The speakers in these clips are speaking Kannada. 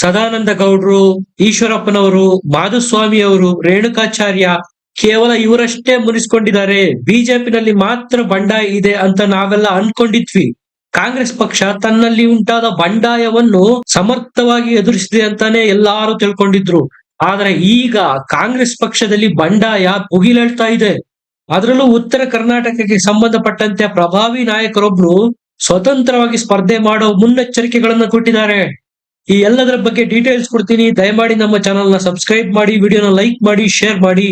ಸದಾನಂದ ಗೌಡ್ರು, ಈಶ್ವರಪ್ಪನವರು ಮಾಧುಸ್ವಾಮಿ ಅವರು ರೇಣುಕಾಚಾರ್ಯ ಕೇವಲ ಇವರಷ್ಟೇ ಮುನಿಸ್ಕೊಂಡಿದ್ದಾರೆ. ಬಿಜೆಪಿನಲ್ಲಿ ಮಾತ್ರ ಬಂಡಾಯ ಇದೆ ಅಂತ ನಾವೆಲ್ಲ ಅನ್ಕೊಂಡಿದ್ವಿ. ಕಾಂಗ್ರೆಸ್ ಪಕ್ಷ ತನ್ನಲ್ಲಿ ಉಂಟಾದ ಬಂಡಾಯವನ್ನು ಸಮರ್ಥವಾಗಿ ಎದುರಿಸಿದೆ ಅಂತಾನೆ ಎಲ್ಲಾರು ತಿಳ್ಕೊಂಡಿದ್ರು. ಆದ್ರೆ ಈಗ ಕಾಂಗ್ರೆಸ್ ಪಕ್ಷದಲ್ಲಿ ಬಂಡಾಯ ಭುಗಿಲೇಳ್ತಾ ಇದೆ. ಅದರಲ್ಲೂ ಉತ್ತರ ಕರ್ನಾಟಕಕ್ಕೆ ಸಂಬಂಧಪಟ್ಟಂತೆ ಪ್ರಭಾವಿ ನಾಯಕರೊಬ್ರು ಸ್ವತಂತ್ರವಾಗಿ ಸ್ಪರ್ಧೆ ಮಾಡೋ ಮುನ್ನೆಚ್ಚರಿಕೆಗಳನ್ನು ಕೊಟ್ಟಿದ್ದಾರೆ. ಈ ಎಲ್ಲದರ ಬಗ್ಗೆ ಡೀಟೇಲ್ಸ್ ಕೊಡ್ತೀನಿ. ದಯಮಾಡಿ ನಮ್ಮ ಚಾನೆಲ್ನ ಸಬ್ಸ್ಕ್ರೈಬ್ ಮಾಡಿ ವಿಡಿಯೋನ ಲೈಕ್ ಮಾಡಿ ಶೇರ್ ಮಾಡಿ.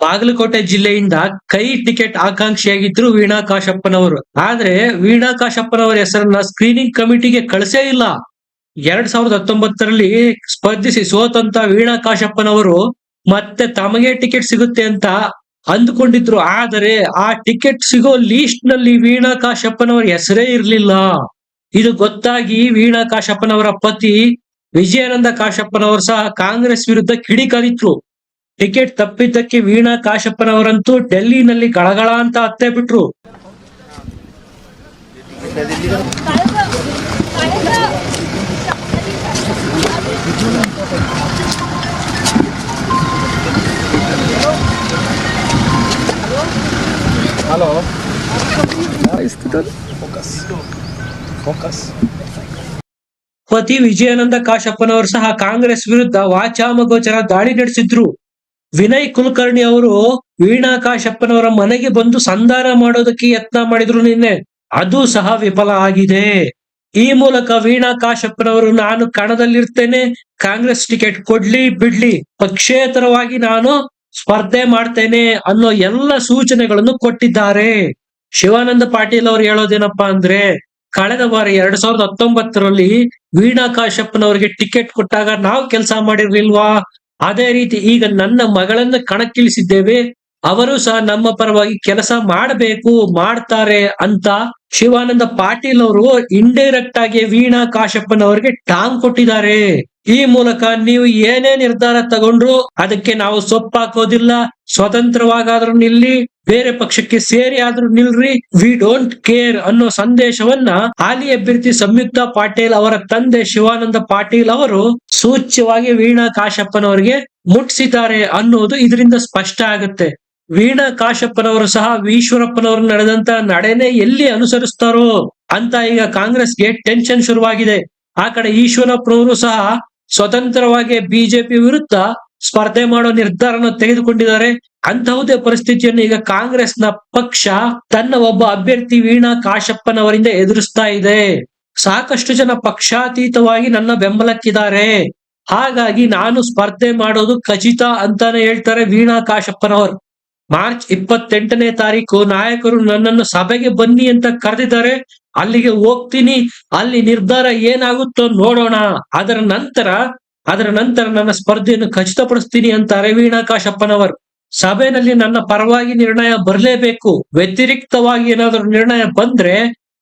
ಬಾಗಲಕೋಟೆ ಜಿಲ್ಲೆಯಿಂದ ಕೈ ಟಿಕೆಟ್ ಆಕಾಂಕ್ಷಿಯಾಗಿದ್ರು ವೀಣಾ ಕಾಶಪ್ಪನವರು. ಆದ್ರೆ ವೀಣಾ ಕಾಶಪ್ಪನವರ ಹೆಸರನ್ನ ಸ್ಕ್ರೀನಿಂಗ್ ಕಮಿಟಿಗೆ ಕಳಿಸೇ ಇಲ್ಲ. ಎರಡ್ ಸಾವಿರದ ಹತ್ತೊಂಬತ್ತರಲ್ಲಿ ಸ್ಪರ್ಧಿಸಿ ಸೋತಂತ ವೀಣಾ ಕಾಶಪ್ಪನವರು ಮತ್ತೆ ತಮಗೆ ಟಿಕೆಟ್ ಸಿಗುತ್ತೆ ಅಂತ ಅಂದ್ಕೊಂಡಿದ್ರು. ಆದರೆ ಆ ಟಿಕೆಟ್ ಸಿಗೋ ಲೀಸ್ಟ್ನಲ್ಲಿ ವೀಣಾ ಕಾಶಪ್ಪನವರ ಹೆಸರೇ ಇರ್ಲಿಲ್ಲ. ಇದು ಗೊತ್ತಾಗಿ ವೀಣಾ ಕಾಶಪ್ಪನವರ ಪತಿ ವಿಜಯಾನಂದ ಕಾಶಪ್ಪನವರು ಸಹ ಕಾಂಗ್ರೆಸ್ ವಿರುದ್ಧ ಕಿಡಿಕಾರಿದ್ರು. ಟಿಕೆಟ್ ತಪ್ಪಿದ್ದಕ್ಕೆ ವೀಣಾ ಕಾಶಪ್ಪನವರಂತೂ ಡೆಲ್ಲಿನಲ್ಲಿ ಗಳಗಳ ಅಂತ ಅತ್ತೆ ಬಿಟ್ರು ಹಲೋ ಫೋಕಸ್ ಪತಿ ವಿಜಯಾನಂದ ಕಾಶಪ್ಪನವರು ಸಹ ಕಾಂಗ್ರೆಸ್ ವಿರುದ್ಧ ವಾಚಾಮಗೋಚರ ದಾಳಿ ನಡೆಸಿದ್ರು. ವಿನಯ್ ಕುಲಕರ್ಣಿ ಅವರು ವೀಣಾ ಕಾಶಪ್ಪನವರ ಮನೆಗೆ ಬಂದು ಸಂಧಾನ ಮಾಡೋದಕ್ಕೆ ಯತ್ನ ಮಾಡಿದ್ರು ನಿನ್ನೆ. ಅದು ಸಹ ವಿಫಲ ಆಗಿದೆ. ಈ ಮೂಲಕ ವೀಣಾ ಕಾಶಪ್ಪನವರು, ನಾನು ಕಣದಲ್ಲಿರ್ತೇನೆ, ಕಾಂಗ್ರೆಸ್ ಟಿಕೆಟ್ ಕೊಡ್ಲಿ, ಬಿಡ್ಲಿ, ಪಕ್ಷೇತರವಾಗಿ ನಾನು ಸ್ಪರ್ಧೆ ಮಾಡ್ತೇನೆ ಅನ್ನೋ ಎಲ್ಲ ಸೂಚನೆಗಳನ್ನು ಕೊಟ್ಟಿದ್ದಾರೆ. ಶಿವಾನಂದ ಪಾಟೀಲ್ ಅವರು ಹೇಳೋದೇನಪ್ಪಾ ಅಂದ್ರೆ ಕಳೆದ ಬಾರಿ ಎರಡ್ ಸಾವಿರದ ಹತ್ತೊಂಬತ್ತರಲ್ಲಿ ವೀಣಾ ಕಾಶಪ್ಪನವರಿಗೆ ಟಿಕೆಟ್ ಕೊಟ್ಟಾಗ ನಾವು ಕೆಲಸ ಮಾಡಿರ್ಲಿಲ್ವಾ? ಅದೇ ರೀತಿ ಈಗ ನನ್ನ ಮಗಳನ್ನ ಕಣಕ್ಕಿಳಿಸಿದ್ದೇವೆ. ಅವರು ಸಹ ನಮ್ಮ ಪರವಾಗಿ ಕೆಲಸ ಮಾಡಬೇಕು, ಮಾಡ್ತಾರೆ ಅಂತ ಶಿವಾನಂದ ಪಾಟೀಲ್ ಅವರು ಇಂಡೈರೆಕ್ಟ್ ಆಗಿ ವೀಣಾ ಕಾಶಪ್ಪನವರಿಗೆ ಟಾಂಗ್ ಕೊಟ್ಟಿದ್ದಾರೆ. ಈ ಮೂಲಕ ನೀವು ಏನೇ ನಿರ್ಧಾರ ತಗೊಂಡ್ರು ಅದಕ್ಕೆ ನಾವು ಸೊಪ್ಪಾಕೋದಿಲ್ಲ. ಸ್ವತಂತ್ರವಾಗಾದ್ರೂ ನಿಲ್ಲಿ, ಬೇರೆ ಪಕ್ಷಕ್ಕೆ ಸೇರಿ ಆದ್ರೂ ನಿಲ್ರಿ. ವಿ ಡೋಂಟ್ ಕೇರ್ ಅನ್ನೋ ಸಂದೇಶವನ್ನ ಹಾಲಿ ಅಭ್ಯರ್ಥಿ ಸಂಯುಕ್ತ ಪಾಟೀಲ್ ಅವರ ತಂದೆ ಶಿವಾನಂದ ಪಾಟೀಲ್ ಅವರು ಸೂಚ್ಯವಾಗಿ ವೀಣಾ ಕಾಶಪ್ಪನವರಿಗೆ ಮುಟ್ಸಿದ್ದಾರೆ ಅನ್ನೋದು ಇದರಿಂದ ಸ್ಪಷ್ಟ ಆಗುತ್ತೆ. ವೀಣಾ ಕಾಶಪ್ಪನವರು ಸಹ ಈಶ್ವರಪ್ಪನವರು ನಡೆದಂತ ನಡೆನೆ ಎಲ್ಲಿ ಅನುಸರಿಸ್ತಾರೋ ಅಂತ ಈಗ ಕಾಂಗ್ರೆಸ್ಗೆ ಟೆನ್ಷನ್ ಶುರುವಾಗಿದೆ. ಆ ಕಡೆ ಈಶ್ವರಪ್ಪನವರು ಸಹ ಸ್ವತಂತ್ರವಾಗಿ ಬಿಜೆಪಿ ವಿರುದ್ಧ ಸ್ಪರ್ಧೆ ಮಾಡೋ ನಿರ್ಧಾರನ ತೆಗೆದುಕೊಂಡಿದ್ದಾರೆ. ಅಂತಹುದೇ ಪರಿಸ್ಥಿತಿಯನ್ನು ಈಗ ಕಾಂಗ್ರೆಸ್ನ ಪಕ್ಷ ತನ್ನ ಒಬ್ಬ ಅಭ್ಯರ್ಥಿ ವೀಣಾ ಕಾಶಪ್ಪನವರಿಂದ ಎದುರಿಸ್ತಾ ಇದೆ. ಸಾಕಷ್ಟು ಜನ ಪಕ್ಷಾತೀತವಾಗಿ ನನ್ನ ಬೆಂಬಲಕ್ಕಿದ್ದಾರೆ. ಹಾಗಾಗಿ ನಾನು ಸ್ಪರ್ಧೆ ಮಾಡೋದು ಖಚಿತ ಅಂತಾನೆ ಹೇಳ್ತಾರೆ ವೀಣಾ ಕಾಶಪ್ಪನವರು. ಮಾರ್ಚ್ ಇಪ್ಪತ್ತೆಂಟನೇ ತಾರೀಕು ನಾಯಕರು ನನ್ನನ್ನು ಸಭೆಗೆ ಬನ್ನಿ ಅಂತ ಕರೆದಿದ್ದಾರೆ. ಅಲ್ಲಿಗೆ ಹೋಗ್ತೀನಿ. ಅಲ್ಲಿ ನಿರ್ಧಾರ ಏನಾಗುತ್ತೋ ನೋಡೋಣ. ಅದರ ನಂತರ ಅದರ ನಂತರ ನನ್ನ ಸ್ಪರ್ಧೆಯನ್ನು ಖಚಿತಪಡಿಸ್ತೀನಿ ಅಂತ ವೀಣಾ ಕಾಶಪ್ಪನವರು. ಸಭೆಯಲ್ಲಿ ನನ್ನ ಪರವಾಗಿ ನಿರ್ಣಯ ಬರಲೇಬೇಕು. ವ್ಯತಿರಿಕ್ತವಾಗಿ ಏನಾದರೂ ನಿರ್ಣಯ ಬಂದ್ರೆ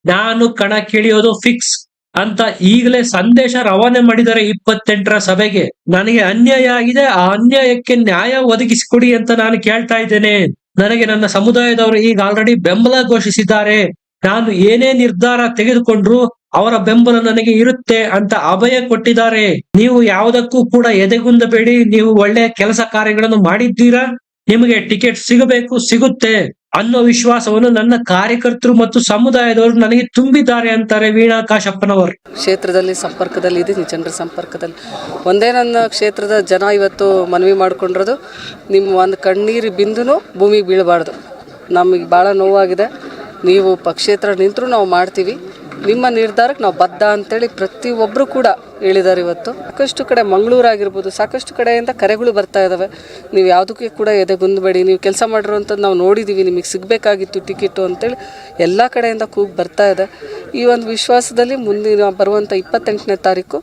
ನಾನು ಕಣಕ್ಕಿಳಿಯೋದು ಫಿಕ್ಸ್ ಅಂತ ಈಗಲೇ ಸಂದೇಶ ರವಾನೆ ಮಾಡಿದ್ದಾರೆ ಇಪ್ಪತ್ತೆಂಟರ ಸಭೆಗೆ. ನನಗೆ ಅನ್ಯಾಯ ಆಗಿದೆ, ಆ ಅನ್ಯಾಯಕ್ಕೆ ನ್ಯಾಯ ಒದಗಿಸಿಕೊಡಿ ಅಂತ ನಾನು ಕೇಳ್ತಾ ಇದ್ದೇನೆ. ನನಗೆ ನನ್ನ ಸಮುದಾಯದವರು ಈಗ ಆಲ್ರೆಡಿ ಬೆಂಬಲ ಘೋಷಿಸಿದ್ದಾರೆ. ನಾನು ಏನೇ ನಿರ್ಧಾರ ತೆಗೆದುಕೊಂಡ್ರು ಅವರ ಬೆಂಬಲ ನನಗೆ ಇರುತ್ತೆ ಅಂತ ಅಭಯ ಕೊಟ್ಟಿದ್ದಾರೆ. ನೀವು ಯಾವುದಕ್ಕೂ ಕೂಡ ಎದೆಗುಂದಬೇಡಿ, ನೀವು ಒಳ್ಳೆಯ ಕೆಲಸ ಕಾರ್ಯಗಳನ್ನು ಮಾಡಿದ್ದೀರಾ? ನಿಮಗೆ ಟಿಕೆಟ್ ಸಿಗಬೇಕು, ಸಿಗುತ್ತೆ. ಅನ್ನೋ ವಿಶ್ವಾಸವನ್ನು ನನ್ನ ಕಾರ್ಯಕರ್ತರು ಮತ್ತು ಸಮುದಾಯದವರು ನನಗೆ ತುಂಬಿದ್ದಾರೆ ಅಂತಾರೆ ವೀಣಾ ಕಾಶಪ್ಪನವರು. ಕ್ಷೇತ್ರದಲ್ಲಿ ಸಂಪರ್ಕದಲ್ಲಿ ಇದ್ದೀನಿ, ಜನರ ಸಂಪರ್ಕದಲ್ಲಿ. ಒಂದೇ ನನ್ನ ಕ್ಷೇತ್ರದ ಜನ ಇವತ್ತು ಮನವಿ ಮಾಡ್ಕೊಂಡಿರೋದು, ನಿಮ್ಮ ಒಂದು ಕಣ್ಣೀರು ಬಿಂದುನು ಭೂಮಿಗೆ ಬೀಳಬಾರ್ದು. ನಮಗೆ ಭಾಳ ನೋವಾಗಿದೆ. ನೀವು ಪಕ್ಷೇತ್ರ ನಿಂತರೂ ನಾವು ಮಾಡ್ತೀವಿ. ನಿಮ್ಮ ನಿರ್ಧಾರಕ್ಕೆ ನಾವು ಬದ್ಧ ಅಂತೇಳಿ ಪ್ರತಿಯೊಬ್ಬರು ಕೂಡ ಹೇಳಿದ್ದಾರೆ ಇವತ್ತು. ಸಾಕಷ್ಟು ಕಡೆ ಮಂಗಳೂರು ಆಗಿರ್ಬೋದು ಸಾಕಷ್ಟು ಕಡೆಯಿಂದ ಕರೆಗಳು ಬರ್ತಾ ಇದ್ದಾವೆ ನೀವು ಯಾವುದಕ್ಕೆ ಕೂಡ ಎದೆಗುಂದಬೇಡಿ ನೀವು ಕೆಲಸ ಮಾಡಿರೋಂಥದ್ದು ನಾವು ನೋಡಿದ್ದೀವಿ ನಿಮಗೆ ಸಿಗಬೇಕಾಗಿತ್ತು ಟಿಕೆಟು ಅಂತೇಳಿ ಎಲ್ಲ ಕಡೆಯಿಂದ ಕೂಗಿ ಬರ್ತಾ ಇದೆ. ಈ ಒಂದು ವಿಶ್ವಾಸದಲ್ಲಿ ಮುಂದಿನ ಬರುವಂಥ ಇಪ್ಪತ್ತೆಂಟನೇ ತಾರೀಕು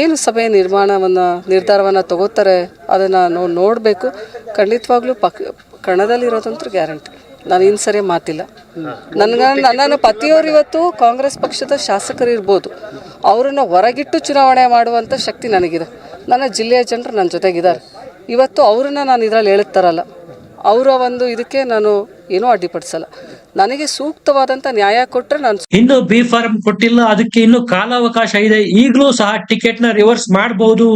ಏನು ಸಭೆ ನಿರ್ಮಾಣವನ್ನು, ನಿರ್ಧಾರವನ್ನು ತಗೋತಾರೆ ಅದನ್ನು ನಾವು ನೋಡಬೇಕು. ಖಂಡಿತವಾಗ್ಲೂ ಪಕ್, ಕಣದಲ್ಲಿರೋದಂತೂ ಗ್ಯಾರಂಟಿ. ನಾನು ಇನ್ನು ಸರಿ ಮಾತಿಲ್ಲ. ನನಗೆ ನನ್ನ ಪತಿಯವರು ಇವತ್ತು ಕಾಂಗ್ರೆಸ್ ಪಕ್ಷದ ಶಾಸಕರು ಇರ್ಬೋದು ಅವರನ್ನು ಹೊರಗಿಟ್ಟು ಚುನಾವಣೆ ಮಾಡುವಂಥ ಶಕ್ತಿ ನನಗಿದೆ. ನನ್ನ ಜಿಲ್ಲೆಯ ಜನರು ನನ್ನ ಜೊತೆಗಿದ್ದಾರೆ. ಇವತ್ತು ಅವ್ರನ್ನ ನಾನು ಇದರಲ್ಲಿ ಹೇಳುತ್ತಾರಲ್ಲ ಅವರ ಒಂದು ಇದಕ್ಕೆ ನಾನು ಏನೂ ಅಡ್ಡಿಪಡಿಸಲ್ಲ. ನನಗೆ ಸೂಕ್ತವಾದಂತ ನ್ಯಾಯ ಕೊಟ್ಟರೆ ನಾನು ಇನ್ನು ಬಿ ಫಾರ್ಮ್ ಕೊಟ್ಟಿಲ್ಲ ಅದಕ್ಕೆ ಇನ್ನು ಕಾಲಾವಕಾಶ ಇದೆ. ಈಗಲೂ ಸಹ ಟಿಕೆಟ್ನ ರಿವರ್ಸ್ ಮಾಡಬಹುದು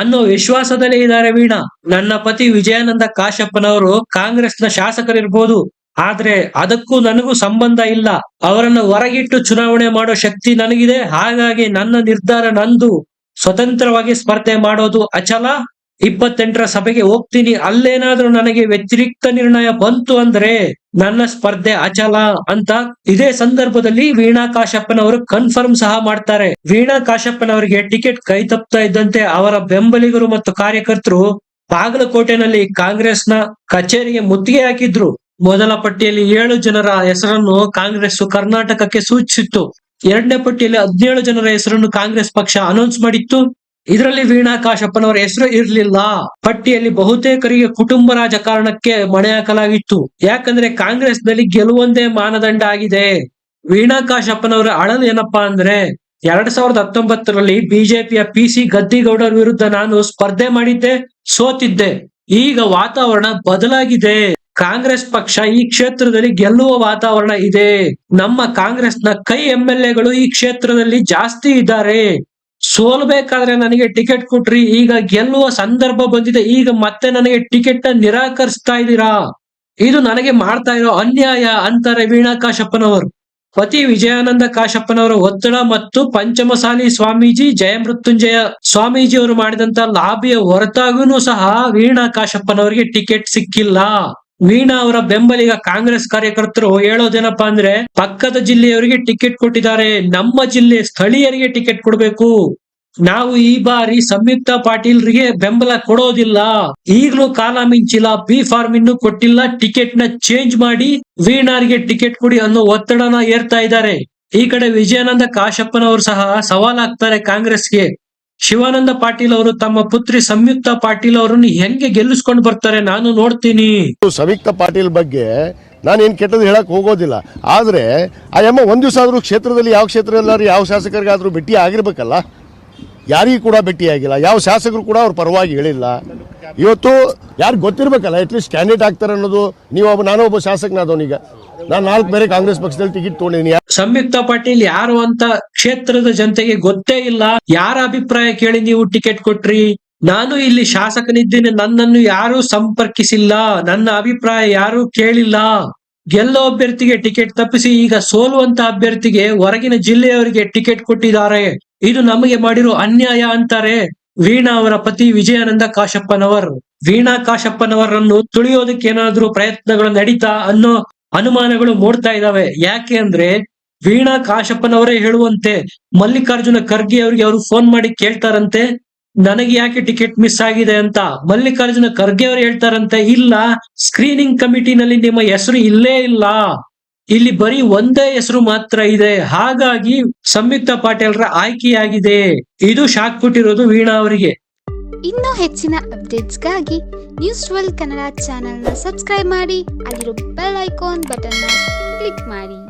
ಅನ್ನೋ ವಿಶ್ವಾಸದಲ್ಲೇ ಇದ್ದಾರೆ ವೀಣಾ. ನನ್ನ ಪತಿ ವಿಜಯಾನಂದ ಕಾಶಪ್ಪನವರು ಕಾಂಗ್ರೆಸ್ನ ಶಾಸಕರಿರ್ಬೋದು. ಆದ್ರೆ ಅದಕ್ಕೂ ನನಗೂ ಸಂಬಂಧ ಇಲ್ಲ. ಅವರನ್ನು ಹೊರಗಿಟ್ಟು ಚುನಾವಣೆ ಮಾಡೋ ಶಕ್ತಿ ನನಗಿದೆ. ಹಾಗಾಗಿ ನನ್ನ ನಿರ್ಧಾರ ನಂದು. ಸ್ವತಂತ್ರವಾಗಿ ಸ್ಪರ್ಧೆ ಮಾಡೋದು ಅಚಲ. ಇಪ್ಪತ್ತೆಂಟರ ಸಭೆಗೆ ಹೋಗ್ತೀನಿ. ಅಲ್ಲೇನಾದ್ರೂ ನನಗೆ ವ್ಯತಿರಿಕ್ತ ನಿರ್ಣಯ ಬಂತು ಅಂದ್ರೆ ನನ್ನ ಸ್ಪರ್ಧೆ ಅಚಲ ಅಂತ ಇದೇ ಸಂದರ್ಭದಲ್ಲಿ ವೀಣಾ ಕಾಶಪ್ಪನವರು ಕನ್ಫರ್ಮ್ ಸಹ ಮಾಡ್ತಾರೆ. ವೀಣಾ ಕಾಶಪ್ಪನವರಿಗೆ ಟಿಕೆಟ್ ಕೈ ತಪ್ತಾ ಇದ್ದಂತೆ ಅವರ ಬೆಂಬಲಿಗರು ಮತ್ತು ಕಾರ್ಯಕರ್ತರು ಬಾಗಲಕೋಟೆನಲ್ಲಿ ಕಾಂಗ್ರೆಸ್ನ ಕಚೇರಿಗೆ ಮುತ್ತಿಗೆ ಹಾಕಿದ್ರು. ಮೊದಲ ಪಟ್ಟಿಯಲ್ಲಿ ಏಳು ಜನರ ಹೆಸರನ್ನು ಕಾಂಗ್ರೆಸ್ ಕರ್ನಾಟಕಕ್ಕೆ ಸೂಚಿಸಿತ್ತು. ಎರಡನೇ ಪಟ್ಟಿಯಲ್ಲಿ ಹದಿನೇಳು ಜನರ ಹೆಸರನ್ನು ಕಾಂಗ್ರೆಸ್ ಪಕ್ಷ ಅನೌನ್ಸ್ ಮಾಡಿತ್ತು. ಇದರಲ್ಲಿ ವೀಣಾ ಕಾಶಪ್ಪನವರ ಹೆಸರು ಇರಲಿಲ್ಲ. ಪಟ್ಟಿಯಲ್ಲಿ ಬಹುತೇಕರಿಗೆ ಕುಟುಂಬ ರಾಜಕಾರಣಕ್ಕೆ ಮಣೆ ಹಾಕಲಾಗಿತ್ತು. ಯಾಕಂದ್ರೆ ಕಾಂಗ್ರೆಸ್ನಲ್ಲಿ ಗೆಲುವೊಂದೇ ಮಾನದಂಡ ಆಗಿದೆ. ವೀಣಾ ಕಾಶಪ್ಪನವರ ಅಳಲು ಏನಪ್ಪಾ ಅಂದ್ರೆ, ಎರಡ್ ಸಾವಿರದ ಹತ್ತೊಂಬತ್ತರಲ್ಲಿ ಬಿಜೆಪಿಯ ಪಿ ಸಿ ಗದ್ದಿಗೌಡರ ವಿರುದ್ಧ ನಾನು ಸ್ಪರ್ಧೆ ಮಾಡಿದ್ದೆ, ಸೋತಿದ್ದೆ. ಈಗ ವಾತಾವರಣ ಬದಲಾಗಿದೆ. ಕಾಂಗ್ರೆಸ್ ಪಕ್ಷ ಈ ಕ್ಷೇತ್ರದಲ್ಲಿ ಗೆಲ್ಲುವ ವಾತಾವರಣ ಇದೆ. ನಮ್ಮ ಕಾಂಗ್ರೆಸ್ನ ಕೈ ಎಂ ಎಲ್ ಎಗಳು ಈ ಕ್ಷೇತ್ರದಲ್ಲಿ ಜಾಸ್ತಿ ಇದ್ದಾರೆ. ಸೋಲ್ಬೇಕಾದ್ರೆ ನನಗೆ ಟಿಕೆಟ್ ಕೊಟ್ರಿ. ಈಗ ಗೆಲ್ಲುವ ಸಂದರ್ಭ ಬಂದಿದೆ. ಈಗ ಮತ್ತೆ ನನಗೆ ಟಿಕೆಟ್ನ ನಿರಾಕರಿಸ್ತಾ ಇದ್ದೀರಾ? ಇದು ನನಗೆ ಮಾಡ್ತಾ ಇರೋ ಅನ್ಯಾಯ ಅಂತಾರೆ ವೀಣಾ ಕಾಶಪ್ಪನವರು. ಪತಿ ವಿಜಯಾನಂದ ಕಾಶಪ್ಪನವರ ಒತ್ತಡ ಮತ್ತು ಪಂಚಮಸಾಲಿ ಸ್ವಾಮೀಜಿ ಜಯಮೃತ್ಯುಂಜಯ ಸ್ವಾಮೀಜಿ ಅವರು ಮಾಡಿದಂತ ಲಾಭಿಯ ಹೊರತಾಗೂ ಸಹ ವೀಣಾ ಕಾಶಪ್ಪನವರಿಗೆ ಟಿಕೆಟ್ ಸಿಕ್ಕಿಲ್ಲ. ವೀಣಾ ಅವರ ಬೆಂಬಲಿಗ ಕಾಂಗ್ರೆಸ್ ಕಾರ್ಯಕರ್ತರು ಹೇಳೋದೇನಪ್ಪಾ ಅಂದ್ರೆ ಪಕ್ಕದ ಜಿಲ್ಲೆಯವರಿಗೆ ಟಿಕೆಟ್ ಕೊಟ್ಟಿದ್ದಾರೆ. ನಮ್ಮ ಜಿಲ್ಲೆ ಸ್ಥಳೀಯರಿಗೆ ಟಿಕೆಟ್ ಕೊಡಬೇಕು. ನಾವು ಈ ಬಾರಿ ಸಂಯುಕ್ತ ಪಾಟೀಲ್ರಿಗೆ ಬೆಂಬಲ ಕೊಡೋದಿಲ್ಲ. ಈಗಲೂ ಕಾಲ ಮಿಂಚಿಲ್ಲ. ಬಿ ಫಾರ್ಮ್ ಇನ್ನು ಕೊಟ್ಟಿಲ್ಲ. ಟಿಕೆಟ್ನ ಚೇಂಜ್ ಮಾಡಿ ವೀಣಾರಿಗೆ ಟಿಕೆಟ್ ಕೊಡಿ ಅನ್ನೋ ಒತ್ತಡನ ಏರ್ತಾ ಇದ್ದಾರೆ. ಈ ಕಡೆ ವಿಜಯಾನಂದ ಕಾಶಪ್ಪನವರು ಸಹ ಸವಾಲಾಗ್ತಾರೆ ಕಾಂಗ್ರೆಸ್ಗೆ. ಶಿವಾನಂದ ಪಾಟೀಲ್ ಅವರು ತಮ್ಮ ಪುತ್ರಿ ಸಂಯುಕ್ತ ಪಾಟೀಲ್ ಅವರನ್ನು ಹೆಂಗೆ ಗೆಲ್ಲಿಸ್ಕೊಂಡು ಬರ್ತಾರೆ ನಾನು ನೋಡ್ತೀನಿ. ಸಂಯುಕ್ತ ಪಾಟೀಲ್ ಬಗ್ಗೆ ನಾನೇನು ಕೆಟ್ಟದ್ದು ಹೇಳಕ್ ಹೋಗೋದಿಲ್ಲ. ಆದ್ರೆ ಆ ಅಮ್ಮ ಒಂದು ದಿವಸ ಆದರೂ ಕ್ಷೇತ್ರದಲ್ಲಿ ಯಾವ ಕ್ಷೇತ್ರ ಯಾವ ಶಾಸಕರಿಗಾದ್ರೂ ಭೇಟಿ ಆಗಿರ್ಬೇಕಲ್ಲ? ಯಾರಿಗೂ ಕೂಡ ಭೇಟಿಯಾಗಿಲ್ಲ ಯಾವ ಶಾಸಕರು ಕೂಡ ಅವ್ರ ಪರವಾಗಿ ಹೇಳಿಲ್ಲ. ಇವತ್ತು ಯಾರು ಗೊತ್ತಿರ್ಬೇಕಲ್ಲ ಅಟ್ಲೀಸ್ಟ್ ಕ್ಯಾಂಡಿಡೇಟ್ ಆಗ್ತಾರೆ ಅನ್ನೋದು ನೀವು ಒಬ್ಬ ನಾನೊಬ್ಬ ಶಾಸಕನಾದವನೀಗ ನಾನು ನಾಲ್ಕು ಬೇರೆ ಕಾಂಗ್ರೆಸ್ ಪಕ್ಷದಲ್ಲಿ ಟಿಕೆಟ್ ತೊಗೊಂಡಿದ್ದೀನಿ. ಸಂಯುಕ್ತ ಪಾಟೀಲ್ ಯಾರು ಅಂತ ಕ್ಷೇತ್ರದ ಜನತೆಗೆ ಗೊತ್ತೇ ಇಲ್ಲ. ಯಾರ ಅಭಿಪ್ರಾಯ ಕೇಳಿ ನೀವು ಟಿಕೆಟ್ ಕೊಟ್ರಿ? ನಾನು ಇಲ್ಲಿ ಶಾಸಕನಿದ್ದೇನೆ, ನನ್ನನ್ನು ಯಾರು ಸಂಪರ್ಕಿಸಿಲ್ಲ. ನನ್ನ ಅಭಿಪ್ರಾಯ ಯಾರು ಕೇಳಿಲ್ಲ. ಗೆಲ್ಲೋ ಅಭ್ಯರ್ಥಿಗೆ ಟಿಕೆಟ್ ತಪ್ಪಿಸಿ ಈಗ ಸೋಲುವಂತ ಅಭ್ಯರ್ಥಿಗೆ ಹೊರಗಿನ ಜಿಲ್ಲೆಯವರಿಗೆ ಟಿಕೆಟ್ ಕೊಟ್ಟಿದ್ದಾರೆ. ಇದು ನಮಗೆ ಮಾಡಿರೋ ಅನ್ಯಾಯ ಅಂತಾರೆ ವೀಣಾ ಅವರ ಪತಿ ವಿಜಯಾನಂದ ಕಾಶಪ್ಪನವರು. ವೀಣಾ ಕಾಶಪ್ಪನವರನ್ನು ತುಳಿಯೋದಕ್ಕೆ ಏನಾದ್ರೂ ಪ್ರಯತ್ನಗಳು ನಡೀತಾ ಅನ್ನೋ ಅನುಮಾನಗಳು ಮೂಡ್ತಾ ಇದಾವೆ. ಯಾಕೆ ಅಂದ್ರೆ ವೀಣಾ ಕಾಶಪ್ಪನವರೇ ಹೇಳುವಂತೆ ಮಲ್ಲಿಕಾರ್ಜುನ ಖರ್ಗೆ ಅವರಿಗೆ ಅವರು ಫೋನ್ ಮಾಡಿ ಕೇಳ್ತಾರಂತೆ, ನನಗೆ ಯಾಕೆ ಟಿಕೆಟ್ ಮಿಸ್ ಆಗಿದೆ ಅಂತ? ಮಲ್ಲಿಕಾರ್ಜುನ ಖರ್ಗೆ ಅವರು ಹೇಳ್ತಾರಂತೆ, ಇಲ್ಲ ಸ್ಕ್ರೀನಿಂಗ್ ಕಮಿಟಿನಲ್ಲಿ ನಿಮ್ಮ ಹೆಸರು ಇಲ್ಲೇ ಇಲ್ಲ. ಇಲ್ಲಿ ಬರೀ ಒಂದೇ ಹೆಸರು ಮಾತ್ರ ಇದೆ. ಹಾಗಾಗಿ ಸಂಯುಕ್ತ ಪಾಟೀಲ್ರ ಆಯ್ಕೆಯಾಗಿದೆ. ಇದು ಶಾಕ್ ಕೊಟ್ಟಿರೋದು ವೀಣಾ ಅವರಿಗೆ. ಇನ್ನೂ ಹೆಚ್ಚಿನ ಅಪ್ಡೇಟ್ಸ್ಗಾಗಿ ನ್ಯೂಸ್ ಟ್ವೆಲ್ ಕನ್ನಡ ಚಾನೆಲ್ನ ಸಬ್ಸ್ಕ್ರೈಬ್ ಮಾಡಿ. ಅಲ್ಲಿರೋ ಬೆಲ್ ಐಕಾನ್ ಬಟನ್ನ ಕ್ಲಿಕ್ ಮಾಡಿ.